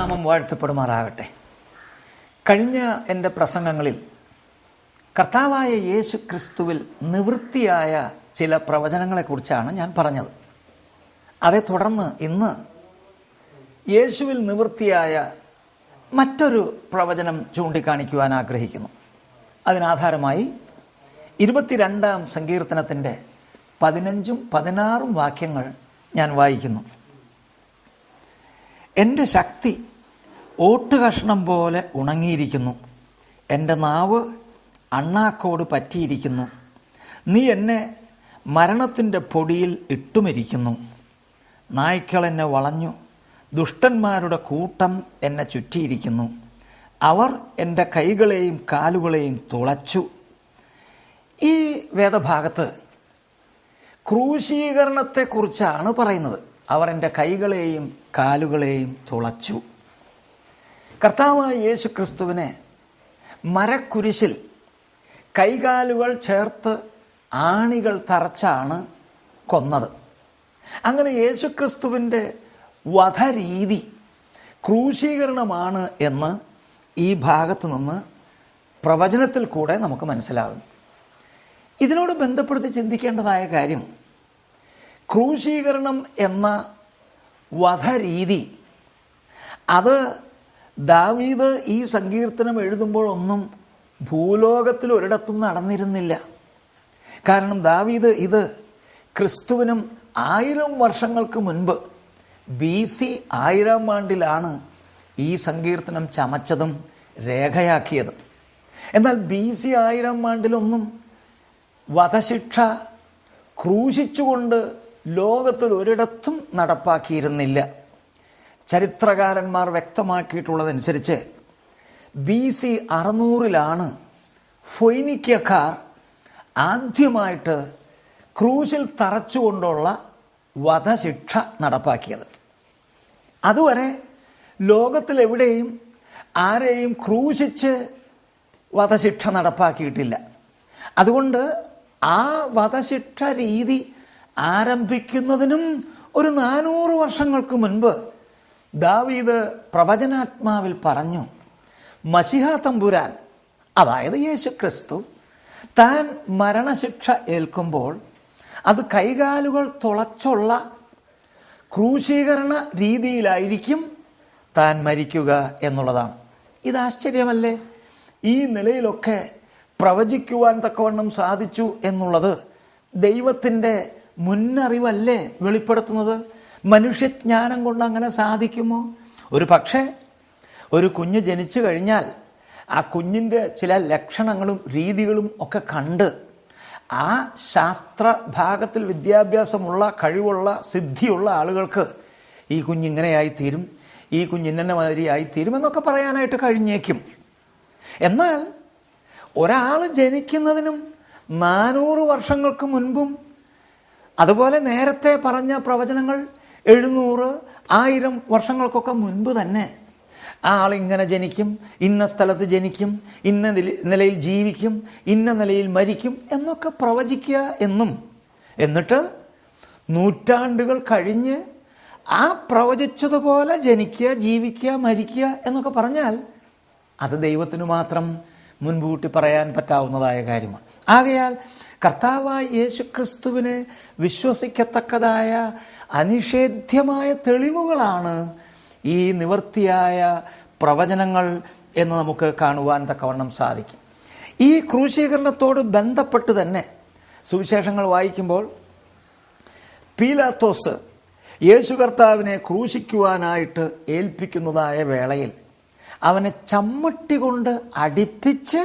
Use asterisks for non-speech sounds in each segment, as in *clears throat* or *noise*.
ദൈവനാമം വാഴ്ത്തപ്പെടുമാറാകട്ടെ. കഴിഞ്ഞ എന്റെ പ്രസംഗങ്ങളിൽ കർത്താവായ യേശു ക്രിസ്തുവിൽ നിവൃത്തിയായ ചില പ്രവചനങ്ങളെക്കുറിച്ചാണ് ഞാൻ പറഞ്ഞത്. അതേ തുടർന്ന് ഇന്ന് യേശുവിൽ നിവൃത്തിയായ മറ്റൊരു പ്രവചനം ചൂണ്ടിക്കാണിക്കുവാൻ ആഗ്രഹിക്കുന്നു. അതിനാധാരമായി ഇരുപത്തിരണ്ടാം സങ്കീർത്തനത്തിന്റെ പതിനഞ്ചും പതിനാറും വാക്യങ്ങൾ ഞാൻ വായിക്കുന്നു. എന്റെ ശക്തി ഓട്ടുകഷ്ണം പോലെ ഉണങ്ങിയിരിക്കുന്നു. എന്റെ നാവ് അണ്ണാക്കോട് പറ്റിയിരിക്കുന്നു. നീ എന്നെ മരണത്തിന്റെ പൊടിയിൽ ഇട്ടുമിരിക്കുന്നു. നായ്ക്കൾ എന്നെ വളഞ്ഞു. ദുഷ്ടന്മാരുടെ കൂട്ടം എന്നെ ചുറ്റിയിരിക്കുന്നു. അവർ എന്റെ കൈകളെയും കാലുകളെയും തുളച്ചു. ഈ വേദഭാഗത്ത് ക്രൂശീകരണത്തെക്കുറിച്ചാണ് പറയുന്നത്. അവർ എന്റെ കൈകളെയും കാലുകളെയും തുളച്ചു. കർത്താവായ യേശു ക്രിസ്തുവിനെ മരക്കുരിശിൽ കൈകാലുകൾ ചേർത്ത് ആണികൾ തറച്ചാണ് കൊന്നത്. അങ്ങനെ യേശു ക്രിസ്തുവിന്റെ വധരീതി ക്രൂശീകരണമാണ് എന്ന് ഈ ഭാഗത്തു നിന്ന് പ്രവചനത്തിൽ കൂടെ നമുക്ക് മനസ്സിലാകുന്നു. ഇതിനോട് ബന്ധപ്പെടുത്തി ചിന്തിക്കേണ്ടതായ കാര്യം ക്രൂശീകരണം എന്ന വധരീതി അത് ദാവീദ് ഈ സങ്കീർത്തനം എഴുതുമ്പോഴൊന്നും ഭൂലോകത്തിൽ ഒരിടത്തും നടന്നിരുന്നില്ല. കാരണം ദാവീദ് ഇത് ക്രിസ്തുവിനും ആയിരം വർഷങ്ങൾക്ക് മുൻപ് ബി സി ആയിരം ആണ്ടിലാണ് ഈ സങ്കീർത്തനം ചമച്ചതും രേഖയാക്കിയതും. എന്നാൽ ബി സി ആയിരം ആണ്ടിലൊന്നും വധശിക്ഷ ക്രൂശിച്ചുകൊണ്ട് ലോകത്തിൽ ഒരിടത്തും നടപ്പാക്കിയിരുന്നില്ല. ചരിത്രകാരന്മാർ വ്യക്തമാക്കിയിട്ടുള്ളതനുസരിച്ച് ബി സി അറുന്നൂറിലാണ് ഫൊയ്നിക്കക്കാർ ആദ്യമായിട്ട് ക്രൂശിൽ തറച്ചുകൊണ്ടുള്ള വധശിക്ഷ നടപ്പാക്കിയത്. അതുവരെ ലോകത്തിലെവിടെയും ആരെയും ക്രൂശിച്ച് വധശിക്ഷ നടപ്പാക്കിയിട്ടില്ല. അതുകൊണ്ട് ആ വധശിക്ഷ രീതി ആരംഭിക്കുന്നതിനും ഒരു നാനൂറ് വർഷങ്ങൾക്ക് മുൻപ് ദാവീദ് പ്രവചനാത്മാവിൽ പറഞ്ഞു മഷിഹ തമ്പുരാൻ അതായത് യേശു ക്രിസ്തു താൻ മരണശിക്ഷ ഏൽക്കുമ്പോൾ അത് കൈകാലുകൾ തുളച്ചുള്ള ക്രൂശീകരണ രീതിയിലായിരിക്കും താൻ മരിക്കുക എന്നുള്ളതാണ്. ഇത് ആശ്ചര്യമല്ലേ? ഈ നിലയിലൊക്കെ പ്രവചിക്കുവാൻ തക്കവണ്ണം സാധിച്ചു എന്നുള്ളത് ദൈവത്തിന്റെ മുന്നറിവല്ലേ വെളിപ്പെടുത്തുന്നത്? മനുഷ്യജ്ഞാനം കൊണ്ട് അങ്ങനെ സാധിക്കുമോ? ഒരു പക്ഷേ ഒരു കുഞ്ഞ് ജനിച്ചു കഴിഞ്ഞാൽ ആ കുഞ്ഞിന്റെ ചില ലക്ഷണങ്ങളും രീതികളും ഒക്കെ കണ്ട് ആ ശാസ്ത്ര ഭാഗത്തിൽ വിദ്യാഭ്യാസമുള്ള കഴിവുള്ള സിദ്ധിയുള്ള ആളുകൾക്ക് ഈ കുഞ്ഞിങ്ങനെയായിത്തീരും ഈ കുഞ്ഞിന്നെ മാതിരി ആയിത്തീരും എന്നൊക്കെ പറയാനായിട്ട് കഴിഞ്ഞേക്കും. എന്നാൽ ഒരാൾ ജനിക്കുന്നതിനും നാനൂറ് വർഷങ്ങൾക്ക് മുൻപും അതുപോലെ നേരത്തെ പറഞ്ഞ പ്രവചനങ്ങൾ എഴുന്നൂറ് ആയിരം വർഷങ്ങൾക്കൊക്കെ മുൻപ് തന്നെ ആ ആളിങ്ങനെ ജനിക്കും ഇന്ന സ്ഥലത്ത് ജനിക്കും ഇന്ന നിലയിൽ ജീവിക്കും ഇന്ന നിലയിൽ മരിക്കും എന്നൊക്കെ പ്രവചിക്കുക എന്നും. എന്നിട്ട് നൂറ്റാണ്ടുകൾ കഴിഞ്ഞ് ആ പ്രവചിച്ചതുപോലെ ജനിക്കുക ജീവിക്കുക മരിക്കുക എന്നൊക്കെ പറഞ്ഞാൽ അത് ദൈവത്തിനു മാത്രം മുൻകൂട്ടി പറയാൻ പറ്റാവുന്നതായ കാര്യമാണ്. ആകയാൽ കർത്താവായ യേശു ക്രിസ്തുവിനെ വിശ്വസിക്കത്തക്കതായ അനിഷേധ്യമായ തെളിവുകളാണ് ഈ നിവൃത്തിയായ പ്രവചനങ്ങൾ എന്ന് നമുക്ക് കാണുവാൻ തക്കവണ്ണം സാധിക്കും. ഈ ക്രൂശീകരണത്തോട് ബന്ധപ്പെട്ട് തന്നെ സുവിശേഷങ്ങൾ വായിക്കുമ്പോൾ പീലാത്തോസ് യേശു കർത്താവിനെ ക്രൂശിക്കുവാനായിട്ട് ഏൽപ്പിക്കുന്നതായ വേളയിൽ അവനെ ചമ്മട്ടി കൊണ്ട് അടിപ്പിച്ച്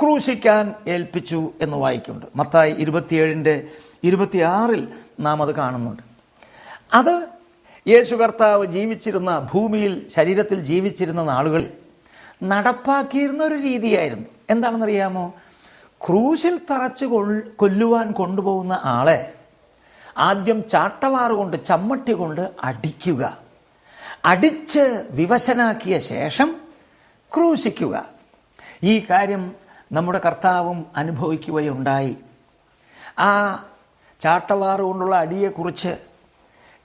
ക്രൂശിക്കാൻ ഏൽപ്പിച്ചു എന്ന് വായിക്കുന്നുണ്ട്. മത്തായി ഇരുപത്തിയേഴിന്റെ ഇരുപത്തിയാറിൽ നാം അത് കാണുന്നുണ്ട്. അത് യേശു കർത്താവ് ജീവിച്ചിരുന്ന ഭൂമിയിൽ ശരീരത്തിൽ ജീവിച്ചിരുന്ന നാളുകളിൽ നടപ്പാക്കിയിരുന്ന ഒരു രീതിയായിരുന്നു. എന്താണെന്നറിയാമോ? ക്രൂശിൽ തറച്ച് കൊല്ലുവാൻ കൊണ്ടുപോകുന്ന ആളെ ആദ്യം ചാട്ടവാറ് കൊണ്ട് ചമ്മട്ടി കൊണ്ട് അടിക്കുക. അടിച്ച് വിവശനാക്കിയ ശേഷം ക്രൂശിക്കുക. ഈ കാര്യം നമ്മുടെ കർത്താവും അനുഭവിക്കുകയുണ്ടായി. ആ ചാട്ടവാറ് കൊണ്ടുള്ള അടിയെക്കുറിച്ച്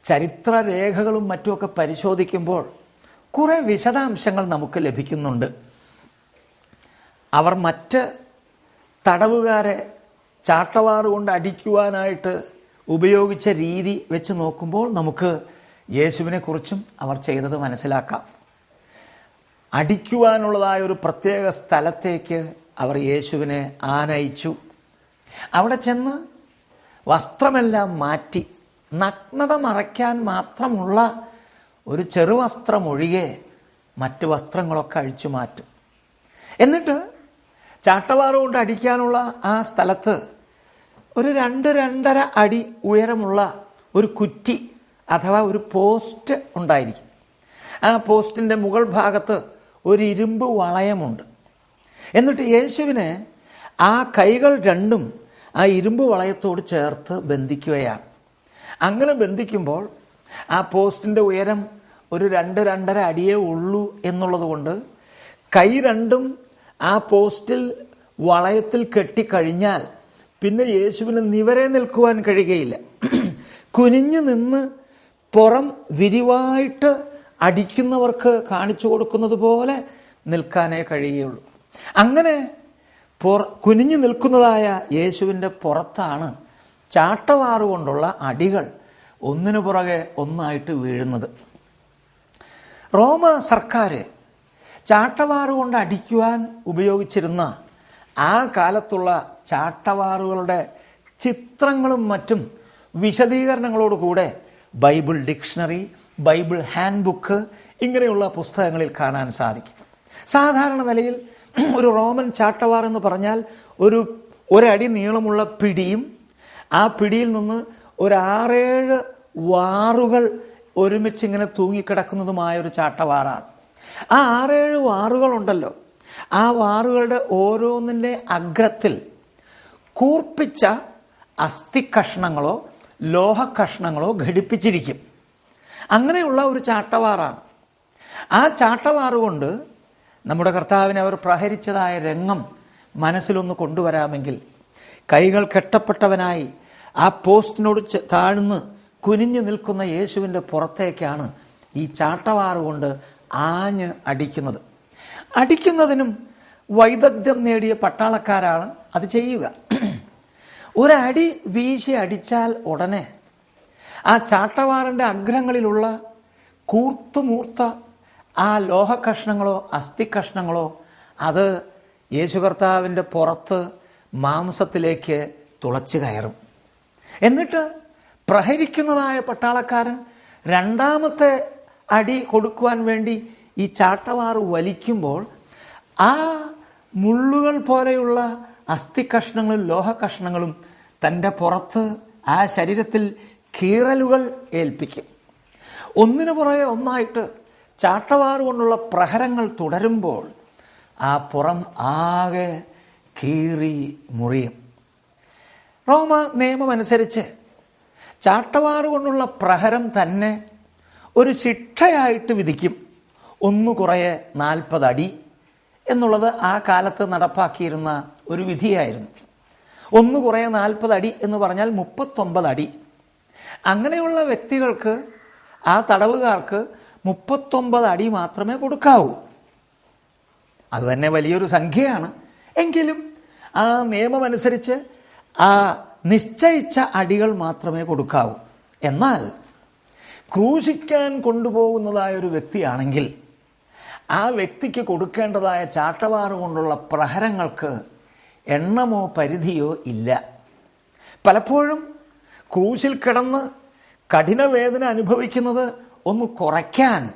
ചരിത്രരേഖകളും മറ്റുമൊക്കെ പരിശോധിക്കുമ്പോൾ കുറേ വിശദാംശങ്ങൾ നമുക്ക് ലഭിക്കുന്നുണ്ട്. അവർ മറ്റ് തടവുകാരെ ചാട്ടവാറ് കൊണ്ട് അടിക്കുവാനായിട്ട് ഉപയോഗിച്ച രീതി വെച്ച് നോക്കുമ്പോൾ നമുക്ക് യേശുവിനെക്കുറിച്ചും അവർ ചെയ്തത് മനസ്സിലാക്കാം. അടിക്കുവാനുള്ളതായ ഒരു പ്രത്യേക സ്ഥലത്തേക്ക് അവർ യേശുവിനെ ആനയിച്ചു. അവിടെ ചെന്ന് വസ്ത്രമെല്ലാം മാറ്റി നഗ്നത മറയ്ക്കാൻ മാത്രമുള്ള ഒരു ചെറുവസ്ത്രമൊഴികെ മറ്റ് വസ്ത്രങ്ങളൊക്കെ അഴിച്ചു മാറ്റും. എന്നിട്ട് ചാട്ടവാറ കൊണ്ട് അടിക്കാനുള്ള ആ സ്ഥലത്ത് ഒരു രണ്ട് രണ്ടര അടി ഉയരമുള്ള ഒരു കുറ്റി അഥവാ ഒരു പോസ്റ്റ് ഉണ്ടായിരിക്കും. ആ പോസ്റ്റിന്റെ മുകൾ ഭാഗത്ത് ഒരു ഇരുമ്പ് വളയമുണ്ട്. എന്നിട്ട് യേശുവിനെ ആ കൈകൾ രണ്ടും ആ ഇരുമ്പ് വളയത്തോട് ചേർത്ത് ബന്ധിക്കുകയാണ്. അങ്ങനെ ബന്ധിക്കുമ്പോൾ ആ പോസ്റ്റിന്റെ ഉയരം ഒരു രണ്ട് രണ്ടര അടിയേ ഉള്ളൂ എന്നുള്ളത് കൊണ്ട് കൈ രണ്ടും ആ പോസ്റ്റിൽ വളയത്തിൽ കെട്ടിക്കഴിഞ്ഞാൽ പിന്നെ യേശുവിന് നിവരെ നിൽക്കുവാൻ കഴിയുകയില്ല. കുനിഞ്ഞു നിന്ന് പുറം വിരിവായിട്ട് അടിക്കുന്നവർക്ക് കാണിച്ചു കൊടുക്കുന്നത് പോലെ നിൽക്കാനേ കഴിയുള്ളൂ. അങ്ങനെ പുറ കുനിഞ്ഞു നിൽക്കുന്നതായ യേശുവിന്റെ പുറത്താണ് ചാട്ടവാറുകൊണ്ടുള്ള അടികൾ ഒന്നിനു പുറകെ ഒന്നായിട്ട് വീഴുന്നത്. റോമ സർക്കാർ ചാട്ടവാറുകൊണ്ട് അടിക്കുവാൻ ഉപയോഗിച്ചിരുന്ന ആ കാലത്തുള്ള ചാട്ടവാറുകളുടെ ചിത്രങ്ങളും മറ്റും വിശദീകരണങ്ങളോട് കൂടെ Bible dictionary Bible handbook ഇങ്ങനെയുള്ള പുസ്തകങ്ങളിൽ കാണാൻ സാധിക്കും. സാധാരണ നിലയിൽ ഒരു റോമൻ ചാട്ടവാർ എന്ന് പറഞ്ഞാൽ ഒരു ഒരടി നീളമുള്ള പിടിയും ആ പിടിയിൽ നിന്ന് ഒരു ആറേഴ് വാറുകൾ ഒരുമിച്ച് ഇങ്ങനെ തൂങ്ങിക്കിടക്കുന്നതുമായ ഒരു ചാട്ടവാറാണ്. ആ ആറേഴ് വാറുകളുണ്ടല്ലോ. ആ വാറുകളുടെ ഓരോന്നിന്റെ അഗ്രത്തിൽ കൂർപ്പിച്ച അസ്ഥി കഷ്ണങ്ങളോ ലോഹ കഷ്ണങ്ങളോ ഘടിപ്പിച്ചിരിക്കും. അങ്ങനെയുള്ള ഒരു ചാട്ടവാറാണ്. ആ ചാട്ടവാറ് കൊണ്ട് നമ്മുടെ കർത്താവിനെ അവർ പ്രഹരിച്ചതായ രംഗം മനസ്സിലൊന്ന് കൊണ്ടുവരാമെങ്കിൽ കൈകൾ കെട്ടപ്പെട്ടവനായി ആ പോസ്റ്റിനോട് താഴ്ന്ന് കുനിഞ്ഞു നിൽക്കുന്ന യേശുവിന്റെ പുറത്തേക്കാണ് ഈ ചാട്ടവാറ് കൊണ്ട് ആഞ്ഞ് അടിക്കുന്നത്. അടിക്കുന്നതിനും വൈദഗ്ധ്യം നേടിയ പട്ടാളക്കാരാണ് അത് ചെയ്യുക. ഒരടി വീശി അടിച്ചാൽ ഉടനെ ആ ചാട്ടവാറിന്റെ അഗ്രങ്ങളിലുള്ള കൂർത്തുമൂർത്ത ആ ലോഹ കഷ്ണങ്ങളോ അസ്ഥി കഷ്ണങ്ങളോ അത് യേശു കർത്താവിന്റെ പുറത്ത് മാംസത്തിലേക്ക് തുളച്ചു കയറും. എന്നിട്ട് പ്രഹരിക്കുന്നതായ പട്ടാളക്കാരൻ രണ്ടാമത്തെ അടി കൊടുക്കുവാൻ വേണ്ടി ഈ ചാട്ടവാറ് വലിക്കുമ്പോൾ ആ മുള്ളുകൾ പോലെയുള്ള അസ്ഥി കഷ്ണങ്ങളും ലോഹ കഷ്ണങ്ങളും തന്റെ പുറത്ത് ആ ശരീരത്തിൽ കീറലുകൾ ഏൽപ്പിക്കും. ഒന്നിനു പുറകെ ഒന്നായിട്ട് ചാട്ടവാറ് കൊണ്ടുള്ള പ്രഹരങ്ങൾ തുടരുമ്പോൾ ആ പുറം ആകെ കീറി മുറിയും. റോമ നിയമമനുസരിച്ച് ചാട്ടവാർ കൊണ്ടുള്ള പ്രഹരം തന്നെ ഒരു ശിക്ഷയായിട്ട് വിധിക്കും. ഒന്നു കുറയെ നാൽപ്പതടി എന്നുള്ളത് ആ കാലത്ത് നടപ്പാക്കിയിരുന്ന ഒരു വിധിയായിരുന്നു. ഒന്ന് കുറയെ നാൽപ്പതടി എന്ന് പറഞ്ഞാൽ മുപ്പത്തൊമ്പത് അടി. അങ്ങനെയുള്ള വ്യക്തികൾക്ക് ആ തടവുകാർക്ക് മുപ്പത്തൊമ്പത് അടി മാത്രമേ കൊടുക്കാവൂ. അത് തന്നെ വലിയൊരു സംഖ്യയാണ്. എങ്കിലും ആ നിയമമനുസരിച്ച് ആ നിശ്ചയിച്ച അടികൾ മാത്രമേ കൊടുക്കാവൂ. എന്നാൽ ക്രൂശിക്കാൻ കൊണ്ടുപോകുന്നതായ ഒരു വ്യക്തിയാണെങ്കിൽ ആ വ്യക്തിക്ക് കൊടുക്കേണ്ടതായ ചാട്ടവാറ് കൊണ്ടുള്ള പ്രഹരങ്ങൾക്ക് എണ്ണമോ പരിധിയോ ഇല്ല. പലപ്പോഴും ക്രൂശിൽ കിടന്ന് കഠിനവേദന അനുഭവിക്കുന്നത് ഒന്ന് കുറയ്ക്കാൻ.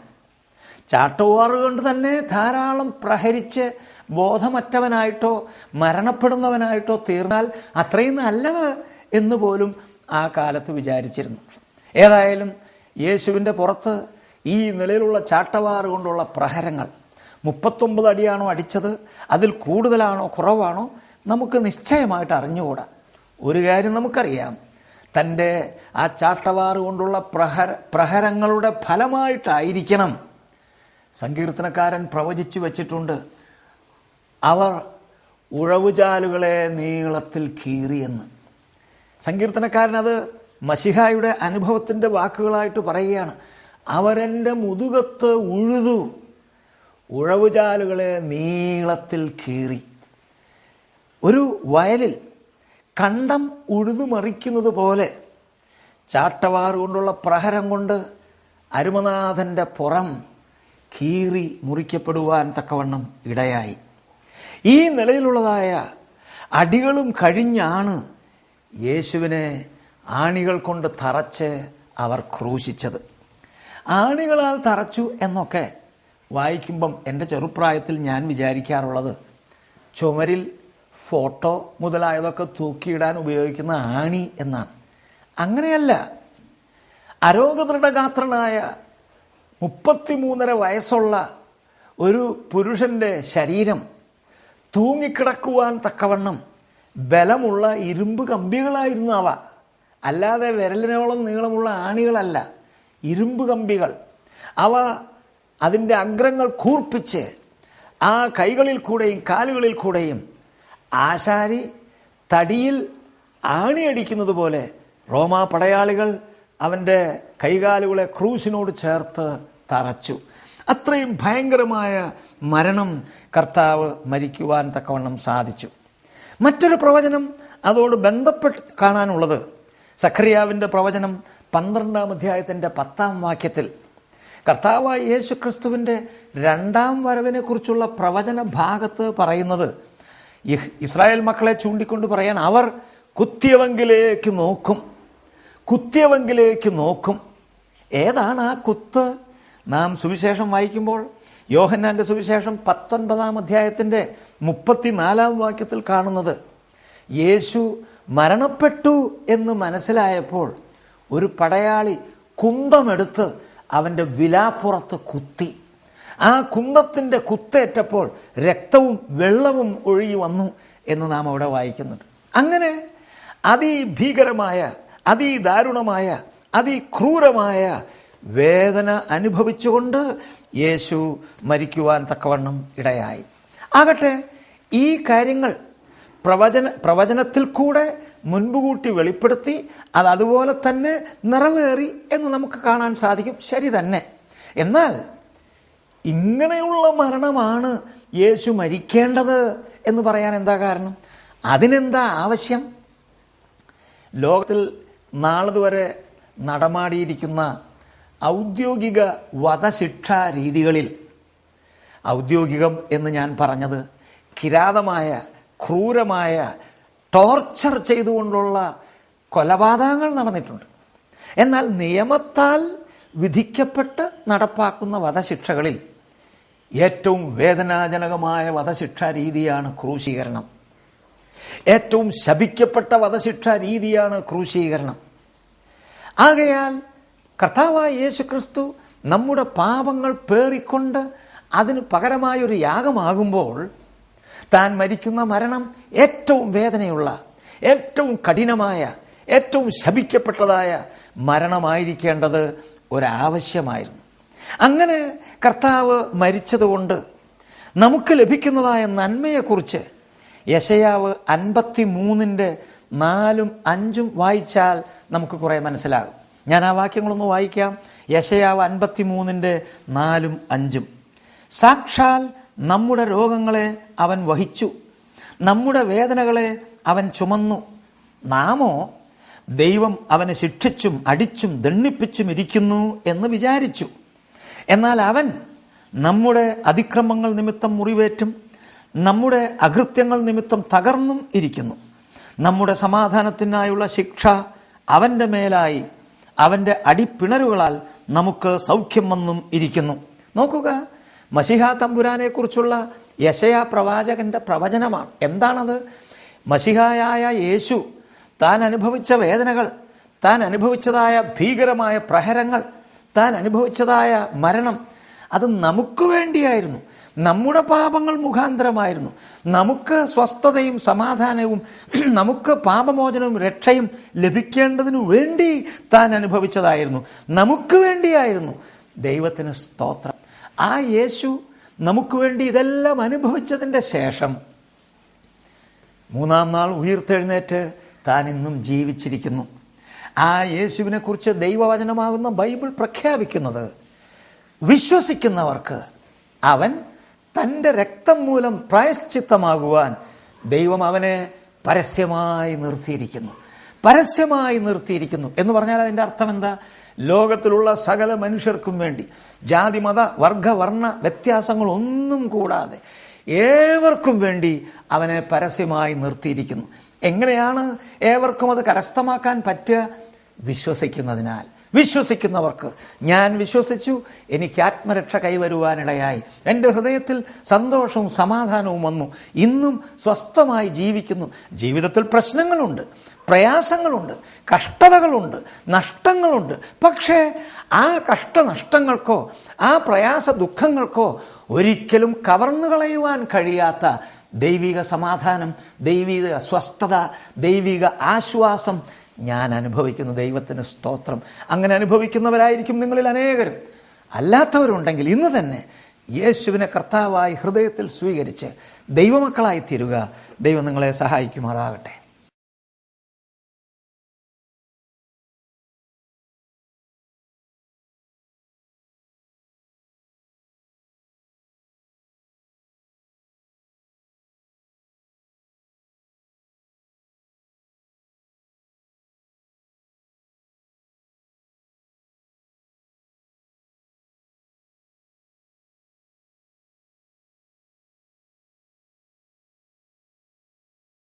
ചാട്ടവാറ് കൊണ്ട് തന്നെ ധാരാളം പ്രഹരിച്ച് ബോധമറ്റവനായിട്ടോ മരണപ്പെടുന്നവനായിട്ടോ തീർന്നാൽ അത്രയും നല്ലത് എന്ന് പോലും ആ കാലത്ത് വിചാരിച്ചിരുന്നു. ഏതായാലും യേശുവിന്റെ പുറത്ത് ഈ നിലയിലുള്ള ചാട്ടവാറ് കൊണ്ടുള്ള പ്രഹരങ്ങൾ മുപ്പത്തൊമ്പത് അടിയാണോ അടിച്ചത്? അതിൽ കൂടുതലാണോ കുറവാണോ? നമുക്ക് നിശ്ചയമായിട്ട് അറിഞ്ഞുകൂടാ. ഒരു കാര്യം നമുക്കറിയാം. തന്റെ ആ ചാട്ടവാറ് കൊണ്ടുള്ള പ്രഹര പ്രഹരങ്ങളുടെ ഫലമായിട്ടായിരിക്കണം സങ്കീർത്തനക്കാരൻ പ്രവചിച്ചു വച്ചിട്ടുണ്ട്. അവർ ഉഴവുചാലുകളെ നീളത്തിൽ കീറിയെന്ന് സങ്കീർത്തനക്കാരൻ അത് മഷിഹായുടെ അനുഭവത്തിന്റെ വാക്കുകളായിട്ട് പറയുകയാണ്. അവരെന്റെ മുതുകത്ത് ഉഴുതു ഉഴവുചാലുകളെ നീളത്തിൽ കീറി. ഒരു വയലിൽ കണ്ടം ഉഴുതുമറിക്കുന്നത് പോലെ ചാട്ടവാർ കൊണ്ടുള്ള പ്രഹരം കൊണ്ട് അരുമനാഥന്റെ പുറം കീറി മുറിക്കപ്പെടുവാൻ തക്കവണ്ണം ഇടയായി. ഈ നിലയിലുള്ളതായ അടികളും കഴിഞ്ഞാണ് യേശുവിനെ ആണികൾ കൊണ്ട് തറച്ച് അവർ ക്രൂശിച്ചത്. ആണികളാൽ തറച്ചു എന്നൊക്കെ വായിക്കുമ്പം എന്റെ ചെറുപ്രായത്തിൽ ഞാൻ വിചാരിക്കാറുള്ളത് ചുമരിൽ ഫോട്ടോ മുതലായതൊക്കെ തൂക്കിയിടാൻ ഉപയോഗിക്കുന്ന ആണി എന്നാണ്. അങ്ങനെയല്ല. അരോഗദൃഢഗാത്രനായ മുപ്പത്തിമൂന്നര വയസ്സുള്ള ഒരു പുരുഷന്റെ ശരീരം തൂങ്ങിക്കിടക്കുവാൻ തക്കവണ്ണം ബലമുള്ള ഇരുമ്പ് കമ്പികളായിരുന്നു അവ. അല്ലാതെ വിരലിനോളം നീളമുള്ള ആണികളല്ല ഇരുമ്പ് കമ്പികൾ. അവ അതിന്റെ അഗ്രങ്ങൾ കൂർപ്പിച്ച് ആ കൈകളിൽ കൂടെയും കാലുകളിൽ കൂടെയും ആശാരി തടിയിൽ ആണിയടിക്കുന്നത് പോലെ റോമാ പടയാളികൾ അവന്റെ കൈകാലുകളെ ക്രൂശിനോട് ചേർത്ത് തറച്ചു. അത്രയും ഭയങ്കരമായ മരണം കർത്താവ് മരിക്കുവാൻ തക്കവണ്ണം സാധിച്ചു. മറ്റൊരു പ്രവചനം അതോട് ബന്ധപ്പെട്ട് കാണാനുള്ളത് സഖറിയാവിന്റെ പ്രവചനം പന്ത്രണ്ടാം അധ്യായത്തിന്റെ പത്താം വാക്യത്തിൽ. കർത്താവായ യേശു ക്രിസ്തുവിന്റെ രണ്ടാം വരവിനെക്കുറിച്ചുള്ള പ്രവചന ഭാഗത്ത് പറയുന്നത് ഇസ്രായേൽ മക്കളെ ചൂണ്ടിക്കൊണ്ട് പറയാൻ അവർ കുത്തിയവങ്കിലേക്ക് നോക്കും. കുത്തിയവങ്കിലേക്ക് നോക്കും. ഏതാണ് ആ കുത്ത്? നാം സുവിശേഷം വായിക്കുമ്പോൾ യോഹന്നാന്റെ സുവിശേഷം പത്തൊൻപതാം അധ്യായത്തിന്റെ മുപ്പത്തിനാലാം വാക്യത്തിൽ കാണുന്നത് യേശു മരണപ്പെട്ടു എന്ന് മനസ്സിലായപ്പോൾ ഒരു പടയാളി കുന്തമെടുത്ത് അവന്റെ വിലാപ്പുറത്ത് കുത്തി. ആ കുന്തത്തിന്റെ കുത്തേറ്റപ്പോൾ രക്തവും വെള്ളവും ഒഴുകി വന്നു എന്ന് നാം അവിടെ വായിക്കുന്നുണ്ട്. അങ്ങനെ അതിഭീകരമായ അതിദാരുണമായ അതിക്രൂരമായ വേദന അനുഭവിച്ചുകൊണ്ട് യേശു മരിക്കുവാൻ തക്കവണ്ണം ഇടയായി. ആകട്ടെ ഈ കാര്യങ്ങൾ പ്രവചന പ്രവചനത്തിൽ കൂടെ മുൻപുകൂട്ടി വെളിപ്പെടുത്തി അത് അതുപോലെ തന്നെ നിറവേറി എന്ന് നമുക്ക് കാണാൻ സാധിക്കും. ശരി തന്നെ. എന്നാൽ ഇങ്ങനെയുള്ള മരണമാണ് യേശു മരിക്കേണ്ടത് എന്ന് പറയാൻ എന്താ കാരണം? അതിനെന്താ ആവശ്യം? ലോകത്തിൽ നാളതുവരെ നടമാടിയിരിക്കുന്ന ഔദ്യോഗിക വധശിക്ഷാ രീതികളിൽ ഔദ്യോഗികം എന്ന് ഞാൻ പറഞ്ഞത് കിരാതമായ ക്രൂരമായ ടോർച്ചർ ചെയ്തുകൊണ്ടുള്ള കൊലപാതകങ്ങൾ നടന്നിട്ടുണ്ട്. എന്നാൽ നിയമത്താൽ വിധിക്കപ്പെട്ട് നടപ്പാക്കുന്ന വധശിക്ഷകളിൽ ഏറ്റവും വേദനാജനകമായ വധശിക്ഷാ രീതിയാണ് ക്രൂശീകരണം. ഏറ്റവും ശപിക്കപ്പെട്ട വധശിക്ഷാ രീതിയാണ് ക്രൂശീകരണം. ആകയാൽ കർത്താവായ യേശു ക്രിസ്തു നമ്മുടെ പാപങ്ങൾ പേറിക്കൊണ്ട് അതിന് പകരമായൊരു യാഗമാകുമ്പോൾ താൻ മരിക്കുന്ന മരണം ഏറ്റവും വേദനയുള്ള ഏറ്റവും കഠിനമായ ഏറ്റവും ശപിക്കപ്പെട്ടതായ മരണമായിരിക്കേണ്ടത് ഒരാവശ്യമായിരുന്നു. അങ്ങനെ കർത്താവ് മരിച്ചതുകൊണ്ട് നമുക്ക് ലഭിക്കുന്നതായ നന്മയെക്കുറിച്ച് യശയാവ് അൻപത്തി മൂന്നിന്റെ നാലും അഞ്ചും വായിച്ചാൽ നമുക്ക് കുറേ മനസ്സിലാകും. ഞാൻ ആ വാക്യങ്ങളൊന്ന് വായിക്കാം. യശയാവ് അൻപത്തി മൂന്നിന്റെ നാലും അഞ്ചും. സാക്ഷാൽ നമ്മുടെ രോഗങ്ങളെ അവൻ വഹിച്ചു. നമ്മുടെ വേദനകളെ അവൻ ചുമന്നു. നാമോ ദൈവം അവനെ ശിക്ഷിച്ചും അടിച്ചും ദണ്ണിപ്പിച്ചും ഇരിക്കുന്നു എന്ന് വിചാരിച്ചു. എന്നാൽ അവൻ നമ്മുടെ അതിക്രമങ്ങൾ നിമിത്തം മുറിവേറ്റും നമ്മുടെ അകൃത്യങ്ങൾ നിമിത്തം തകർന്നും ഇരിക്കുന്നു. നമ്മുടെ സമാധാനത്തിനായുള്ള ശിക്ഷ അവന്റെ മേലായി അവന്റെ അടിപ്പിണരുകളാൽ നമുക്ക് സൗഖ്യം വന്നും ഇരിക്കുന്നു. നോക്കുക മഷിഹ തമ്പുരാനെക്കുറിച്ചുള്ള യശയ പ്രവാചകന്റെ പ്രവചനമാണ്. എന്താണത്? മഷിഹായായ യേശു താൻ അനുഭവിച്ച വേദനകൾ താൻ അനുഭവിച്ചതായ ഭീകരമായ പ്രഹരങ്ങൾ താൻ അനുഭവിച്ചതായ മരണം അത് നമുക്ക് വേണ്ടിയായിരുന്നു. നമ്മുടെ പാപങ്ങൾ മുഖാന്തരമായിരുന്നു. നമുക്ക് സ്വസ്ഥതയും സമാധാനവും *clears throat* നമുക്ക് പാപമോചനവും രക്ഷയും ലഭിക്കേണ്ടതിനു വേണ്ടി താൻ അനുഭവിച്ചതായിരുന്നു. നമുക്ക് വേണ്ടിയായിരുന്നു. ദൈവത്തിന് സ്തോത്രം. ആ യേശു നമുക്ക് വേണ്ടി ഇതെല്ലാം അനുഭവിച്ചതിന്റെ ശേഷം മൂന്നാം നാൾ ഉയർത്തെഴുന്നേറ്റ് താൻ ഇന്നും ജീവിച്ചിരിക്കുന്നു. ആ യേശുവിനെക്കുറിച്ച് ദൈവവചനമാകുന്ന ബൈബിൾ പ്രഖ്യാപിക്കുന്നത് വിശ്വസിക്കുന്നവർക്ക് അവൻ തന്റെ രക്തം മൂലം പ്രായശ്ചിത്തമാകുവാൻ ദൈവം അവനെ പരസ്യമായി നിർത്തിയിരിക്കുന്നു. പരസ്യമായി നിർത്തിയിരിക്കുന്നു. എന്ന് പറഞ്ഞാൽ അതിന്റെ അർത്ഥം എന്താ? ലോകത്തിലുള്ള സകല മനുഷ്യർക്കും വേണ്ടി. ജാതി മത വർഗ വർണ വ്യത്യാസങ്ങളൊന്നും കൂടാതെ ഏവർക്കും വേണ്ടി അവനെ പരസ്യമായി നിർത്തിയിരിക്കുന്നു. എങ്ങനെയാണ് ഏവർക്കും അത് കരസ്ഥമാക്കാൻ പറ്റുക? വിശ്വസിക്കുന്നതിനാൽ. വിശ്വസിക്കുന്നവർക്ക്. ഞാൻ വിശ്വസിച്ചു എനിക്ക് ആത്മരക്ഷ കൈവരുവാനിടയായി. എന്റെ ഹൃദയത്തിൽ സന്തോഷവും സമാധാനവും വന്നു. ഇന്നും സ്വസ്ഥമായി ജീവിക്കുന്നു. ജീവിതത്തിൽ പ്രശ്നങ്ങളുണ്ട് പ്രയാസങ്ങളുണ്ട് കഷ്ടതകളുണ്ട് നഷ്ടങ്ങളുണ്ട്. പക്ഷേ ആ കഷ്ടനഷ്ടങ്ങൾക്കോ ആ പ്രയാസ ദുഃഖങ്ങൾക്കോ ഒരിക്കലും കവർന്നു കളയുവാൻ കഴിയാത്ത ദൈവിക സമാധാനം ദൈവിക സ്വസ്ഥത ദൈവിക ആശ്വാസം. ഞാൻ അനുഭവിക്കുന്ന ദൈവത്തിന് സ്തോത്രം. അങ്ങനെ അനുഭവിക്കുന്നവരായിരിക്കും നിങ്ങളിൽ അനേകരും. അല്ലാത്തവരുണ്ടെങ്കിൽ ഇന്ന് തന്നെ യേശുവിനെ കർത്താവായി ഹൃദയത്തിൽ സ്വീകരിച്ച് ദൈവമക്കളായി തീരുക. ദൈവം നിങ്ങളെ സഹായിക്കുമാറാകട്ടെ.